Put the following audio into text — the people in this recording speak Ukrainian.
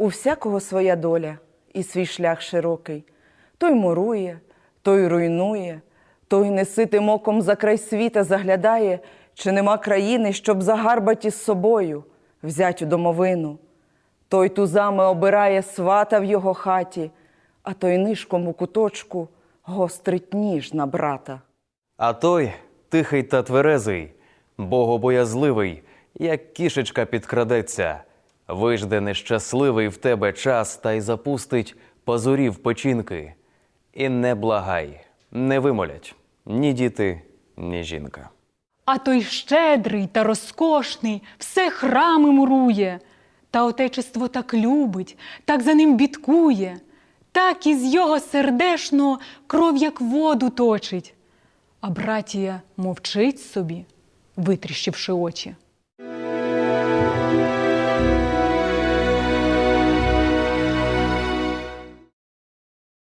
У всякого своя доля і свій шлях широкий. Той мурує, той руйнує, той неситим оком за край світа заглядає, чи нема країни, щоб загарбать із собою, взять у домовину. Той тузами обирає свата в його хаті, а той нишком у куточку гострить ніж на брата. А той тихий та тверезий, богобоязливий, як кішечка підкрадеться, вижде нещасливий в тебе час та й запустить пазурів печінки. І не благай, не вимолять ні діти, ні жінка. А той щедрий та розкошний, все храми мурує, та отечество так любить, так за ним бідкує, так із його сердешного кров, як воду точить. А братія мовчить собі, витріщивши очі.